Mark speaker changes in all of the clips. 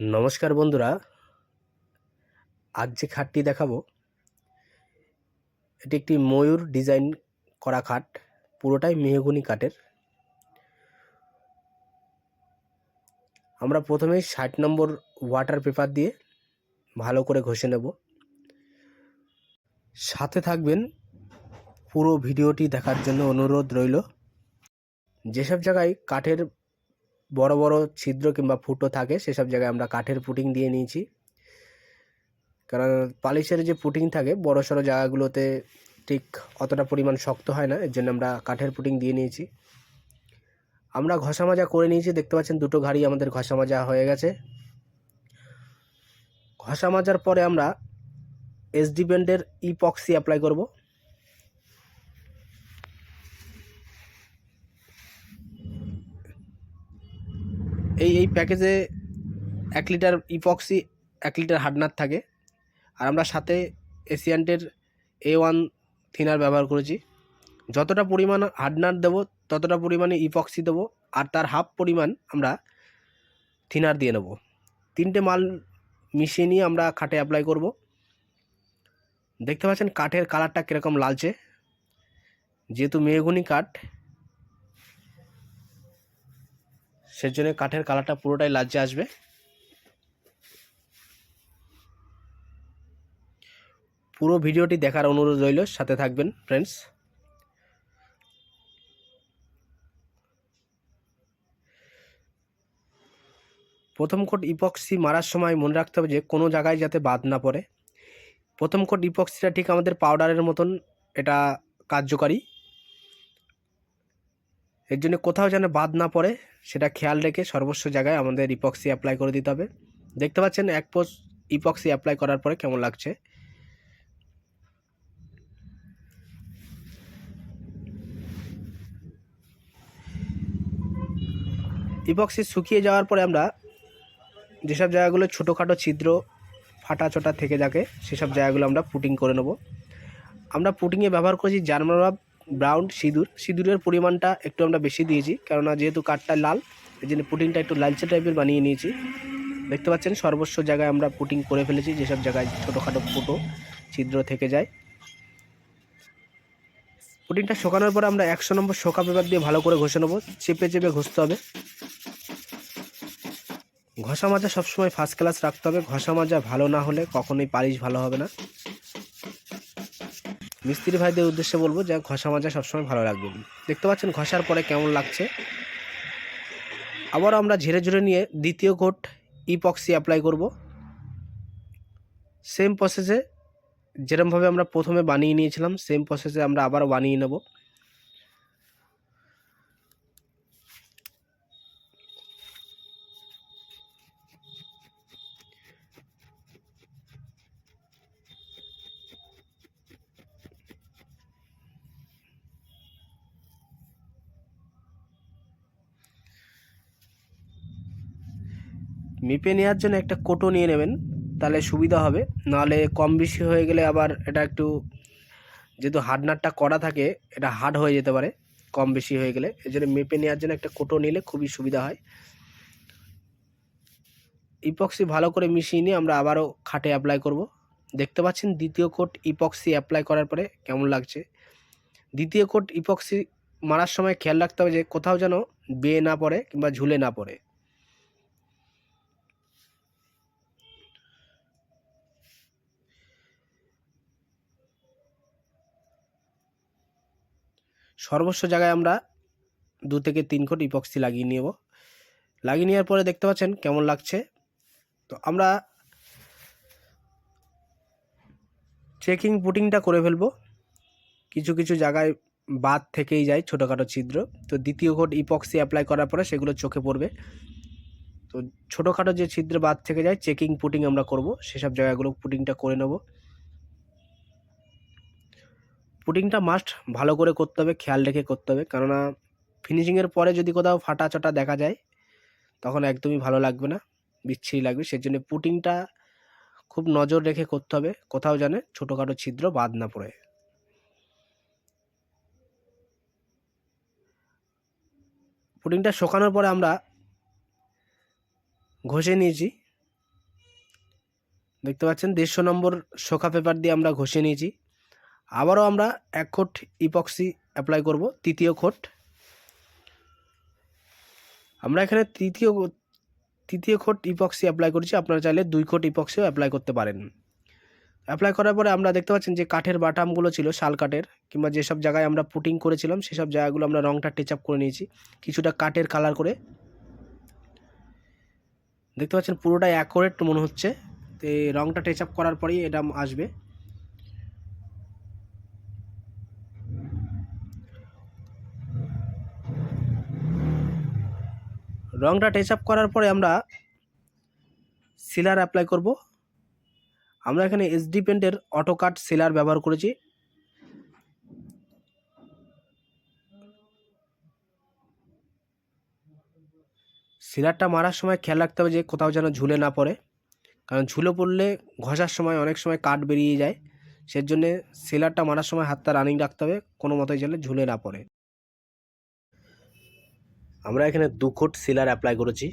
Speaker 1: নমস্কার বন্ধুরা। আজ যে খাটটি দেখাবো, এটি একটি ময়ূর ডিজাইন করা খাট, পুরোটাই মেহগুনি কাঠের। আমরা প্রথমেই ষাট নম্বর ওয়াটার পেপার দিয়ে ভালো করে ঘষে নেব। সাথে থাকবেন পুরো ভিডিওটি দেখার জন্য অনুরোধ রইল। যেসব জায়গায় কাঠের বড় বড় ছিদ্র কিংবা ফুটো থাকে, সেসব জায়গায় আমরা কাঠের পুটিং দিয়ে নিয়েছি। কারণ পালিশের যে পুটিং থাকে, বড় সড়ো জায়গাগুলোতে ঠিক অতটা পরিমাণ শক্ত হয় না, এর জন্য আমরা কাঠের পুটিং দিয়ে নিয়েছি। আমরা ঘষা মাজা করে নিয়েছি, দেখতে পাচ্ছেন দুটো গাড়ি আমাদের ঘষা মাজা হয়ে গেছে। ঘষা মাজার পরে আমরা এসডি ব্যান্ডের ইপক্সি অ্যাপ্লাই করব। এই এই প্যাকেজে এক লিটার ইপক্সি এক লিটার হার্ডনার থাকে। আর আমরা সাথে এশিয়ান্টের এ ওয়ান থিনার ব্যবহার করেছি। যতটা পরিমাণ হার্ডনার দেবো, ততটা পরিমাণে ইপক্সি দেবো, আর তার হাফ পরিমাণ আমরা থিনার দিয়ে নেব। তিনটে মাল মিশিয়ে নিয়ে আমরা খাটে অ্যাপ্লাই করব। দেখতে পাচ্ছেন কাঠের কালারটা কীরকম লালচে। যেহেতু মেহগুনি কাঠ সেজন্য কাঠের কালারটা পুরোটাই লাজ্জে আসবে। পুরো ভিডিওটি দেখার অনুরোধ রইল, সাথে থাকবেন ফ্রেন্ডস প্রথম কোট ইপক্সি মারার সময় মনে রাখতে হবে যে, কোনো জায়গায় যাতে বাদ না পড়ে। প্রথম কোট ইপক্সিটা ঠিক আমাদের পাউডারের মতন এটা কার্যকারী। এর জন্য কোথাও যেন বাদ না পড়ে, সেটা খেয়াল রেখে সর্বস্ব জায়গায় আমাদের ইপক্সি অ্যাপ্লাই করে দিতে হবে। দেখতে পাচ্ছেন, এক পোস্ট ইপক্সি অ্যাপ্লাই করার পরে কেমন লাগছে? ইপক্সি শুকিয়ে যাওয়ার পরে আমরা যেসব জায়গাগুলো ছোটোখাটো ছিদ্র ফাটা চোটা থেকে থাকে সেসব জায়গাগুলো আমরা পুটিং করে নেব। আমরা পুটিংয়ে ব্যবহার করেছি জার্মানরা ব্রাউন সিঁদুর। সিঁদুরের পরিমাণটা একটু আমরা বেশি দিয়েছি, কেননা যেহেতু কাঠটা লাল, এই জন্য পুটিংটা একটু লালচে টাইপের বানিয়ে নিয়েছি। দেখতে পাচ্ছেন, সর্বস্ব জায়গায় আমরা পুটিং করে ফেলেছি, যেসব জায়গায় ছোটোখাটো ফুটো ছিদ্র থেকে যায়। পুটিংটা শোকানোর পর আমরা একশো নম্বর শোকা পেপার দিয়ে ভালো করে ঘষে নেব, চেপে চেপে ঘষতে হবে। ঘষা মাজা সবসময় ফার্স্ট ক্লাস রাখতে হবে, ঘষা মাজা ভালো না হলে কখনোই পালিশ ভালো হবে না। মিস্ত্রি ভাইদের উদ্দেশ্যে বলব যে ঘষা মাজা সবসময় ভালো রাখবেন দেখতে পাচ্ছেন ঘষার পরে কেমন লাগছে। আবার আমরা ঝেড়ে ঝেড়ে নিয়ে দ্বিতীয় কোট ইপক্সি অ্যাপ্লাই করব। সেম প্রসেসে যেরমভাবে আমরা প্রথমে বানিয়ে নিয়েছিলাম সেম প্রসেসে আমরা আবার বানিয়ে নেব। মেপে নেওয়ার জন্য একটা কোটো নিয়ে নেবেন, তাহলে সুবিধা হবে। নাহলে কম বেশি হয়ে গেলে আবার এটা একটু, যেহেতু হার্ডনারটা করা থাকে, এটা হার্ড হয়ে যেতে পারে কম বেশি হয়ে গেলে। এই জন্য মেপে নেওয়ার জন্য একটা কোটো নিলে খুবই সুবিধা হয়। ইপক্সি ভালো করে মিশিয়ে নিয়ে আমরা আবারও খাটে অ্যাপ্লাই করব। দেখতে পাচ্ছেন দ্বিতীয় কোট ইপক্সি অ্যাপ্লাই করার পরে কেমন লাগছে। দ্বিতীয় কোট ইপক্সি মারার সময় খেয়াল রাখতে হবে যে কোথাও যেন বেয়ে না পড়ে কিংবা ঝুলে না পড়ে। সর্বস্ব জায়গায় আমরা দু থেকে তিন কোট ইপক্সি লাগিয়ে নেব। লাগিয়ে নেওয়ার পরে দেখতে পাচ্ছেন কেমন লাগছে। তো আমরা চেকিং পুটিংটা করে ফেলব। কিছু কিছু জায়গায় বাদ থেকেই যায় ছোটোখাটো ছিদ্র। তো দ্বিতীয় কোট ইপক্সি অ্যাপ্লাই করার পরে সেগুলো চোখে পড়বে। তো ছোটোখাটো যে ছিদ্র বাদ থেকে যায় চেকিং পুটিং আমরা করব। সেসব জায়গাগুলো পুটিংটা করে নেব। পুটিংটা মাস্ট ভালো করে করতে হবে, খেয়াল রেখে করতে হবে। কেননা ফিনিশিংয়ের পরে যদি কোথাও ফাটা চটা দেখা যায়, তখন একদমই ভালো লাগবে না, বিচ্ছিরি লাগবে। সেই জন্য পুটিংটা খুব নজর রেখে করতে হবে। কোথাও জানে ছোটোখাটো ছিদ্র বাদ না পড়ে। পুডিংটা শোকানোর পরে আমরা ঘষে নিয়েছি। দেখতে পাচ্ছেন, দেড়শো নম্বর শোকা পেপার দিয়ে আমরা ঘষে নিয়েছি। আবারও আমরা এক খোট ইপক্সি অ্যাপ্লাই করব, তৃতীয় খোট। আমরা এখানে তৃতীয় তৃতীয় খোট ইপক্সি অ্যাপ্লাই করেছি, আপনারা চাইলে দুই কোট ইপক্সিও অ্যাপ্লাই করতে পারেন। অ্যাপ্লাই করার পরে আমরা দেখতে পাচ্ছেন যে কাঠের বাটামগুলো ছিল, শাল কাঠের, কিংবা যেসব জায়গায় আমরা পুটিং করেছিলাম, সেসব জায়গাগুলো আমরা রংটা টেচ আপ করে নিয়েছি, কিছুটা কাঠের কালার করে। দেখতে পাচ্ছেন পুরোটাই অ্যাকোরেট মনে হচ্ছে। তো রংটা টাচ আপ করার পরেই এটা আসবে। রংটা টাচ আপ করার পরে আমরা সিলার অ্যাপ্লাই করব। আমরা এখানে এসডি পেন্টের অটো কাট সিলার ব্যবহার করেছি। সিলারটা মারার সময় খেয়াল রাখতে হবে যে কোথাও যেন ঝুলে না পড়ে। কারণ ঝুলে পড়লে ঘষার সময় অনেক সময় কাঠ বেরিয়ে যায়। সের জন্যে সিলারটা মারার সময় হাতটা রানিং রাখতে হবে। কোনো মতোই যেন ঝুলে না পড়ে। আমরা এখানে দু কোট সিলার অ্যাপ্লাই করেছি।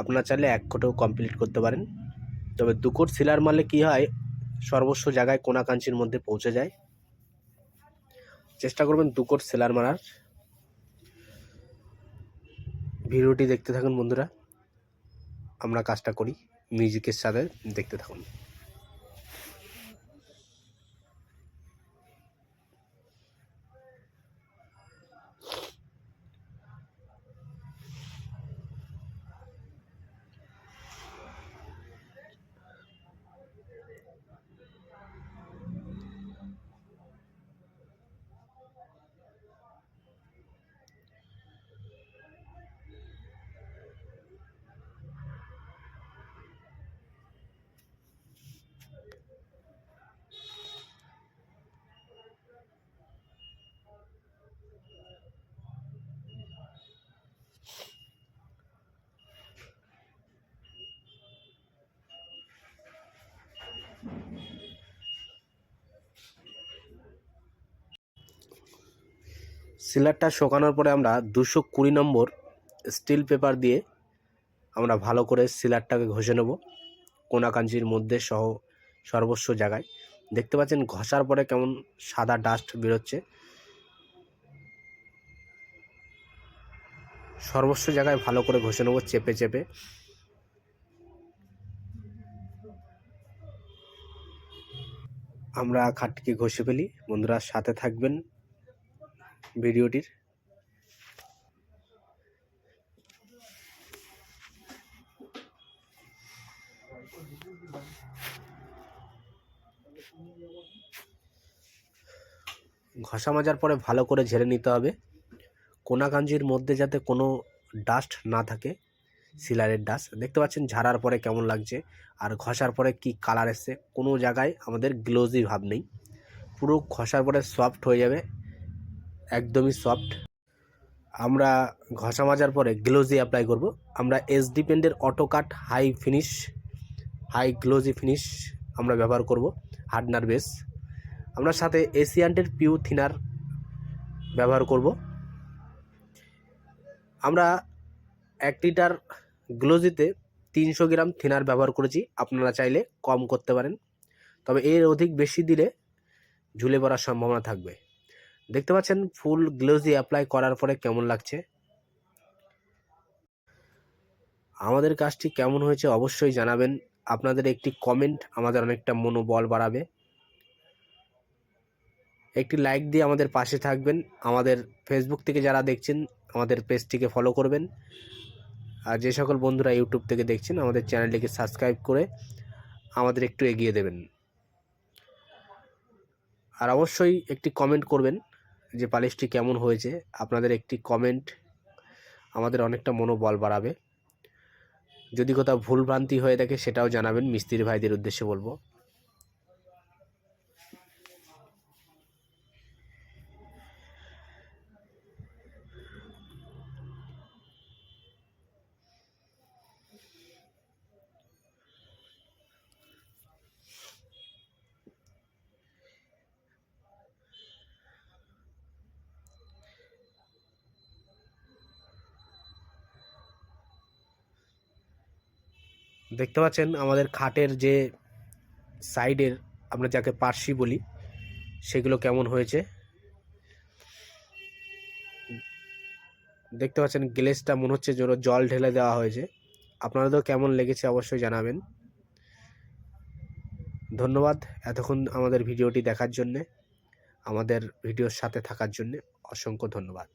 Speaker 1: আপনারা চাইলে এক কোটেও কমপ্লিট করতে পারেন। তবে দু কোট সিলার মারলে কী হয়? সর্বস্ব জায়গায় কোনাকাঞ্চির মধ্যে পৌঁছে যায়। চেষ্টা করবেন দু কোট সিলার মারার। ভিডিওটি দেখতে থাকুন বন্ধুরা। আমরা কাজটা করি। মিউজিকের সাথে দেখতে থাকুন। সিলারটা শোকানোর পরে আমরা দুশো কুড়ি নম্বর স্টিল পেপার দিয়ে আমরা ভালো করে সিলারটাকে ঘষে নেব, কোনাকাঞ্চির মধ্যে সহ সর্বস্ব জায়গায়। দেখতে পাচ্ছেন ঘষার পরে কেমন সাদা ডাস্ট বেরোচ্ছে। সর্বস্ব জায়গায় ভালো করে ঘষে নেব চেপে চেপে। আমরা খাটটিকে ঘষে ফেলি। বন্ধুরা সাথে থাকবেন। ভিডিওটির। ঘষা মাজার পরে ভালো করে ঝেড়ে নিতে হবে। কোনাকাঞ্জির মধ্যে যাতে কোনো ডাস্ট না থাকে সিলারের ডাস্ট দেখতে পাচ্ছেন ঝাড়ার পরে কেমন লাগছে, আর ঘষার পরে কি কালার এসছে, কোনো জায়গায় আমাদের গ্লোজি ভাব নেই। পুরো ঘষার পরে সফট হয়ে যাবে। একদমই সফট আমরা ঘষা মাজার পরে গ্লোজি অ্যাপ্লাই করব। আমরা SD পেন্টের auto cut high finish high glossy finish আমরা ব্যবহার করব হার্ডনার বেস আমরা সাথে এশিয়ান্টের পিউ থিনার ব্যবহার করব। আমরা এক লিটার গ্লোজিতে তিনশো গ্রাম থিনার ব্যবহার করেছি, আপনারা চাইলে কম করতে পারেন। তবে এর অধিক বেশি দিলে ঝুলে পড়ার সম্ভাবনা থাকবে। দেখতে পাচ্ছেন, ফুল গ্লোজি অ্যাপ্লাই করার পরে কেমন লাগছে? আমাদের কাজটি কেমন হয়েছে অবশ্যই জানাবেন। আপনাদের একটি কমেন্ট আমাদের অনেকটা মনোবল বাড়াবে। একটি লাইক দিয়ে আমাদের পাশে থাকবেন। আমাদের ফেসবুক থেকে যারা দেখছেন, আমাদের পেজটিকে ফলো করবেন। আর যে সকল বন্ধুরা ইউটিউব থেকে দেখছেন, আমাদের চ্যানেলটিকে সাবস্ক্রাইব করে আমাদের একটু এগিয়ে দেবেন। আর অবশ্যই একটি কমেন্ট করবেন। যে পালিশটি কেমন হয়েছে, আপনাদের একটি কমেন্ট আমাদের অনেকটা মনোবল বাড়াবে। যদি কোথাও ভুলভ্রান্তি হয়ে থাকে, সেটাও জানাবেন, মিস্ত্রি ভাইদের উদ্দেশ্যে বলব। দেখতে পাচ্ছেন আমাদের খাটের যে সাইডের আমরা যাকে পার্সি বলি, সেগুলো কেমন হয়েছে? দেখতে পাচ্ছেন গ্লেসটা মনে হচ্ছে জোর জল ঢেলে দেওয়া হয়েছে। আপনাদেরও কেমন লেগেছে অবশ্যই জানাবেন। ধন্যবাদ এতক্ষণ আমাদের ভিডিওটি দেখার জন্যে, আমাদের ভিডিওর সাথে থাকার জন্যে অসংখ্য ধন্যবাদ।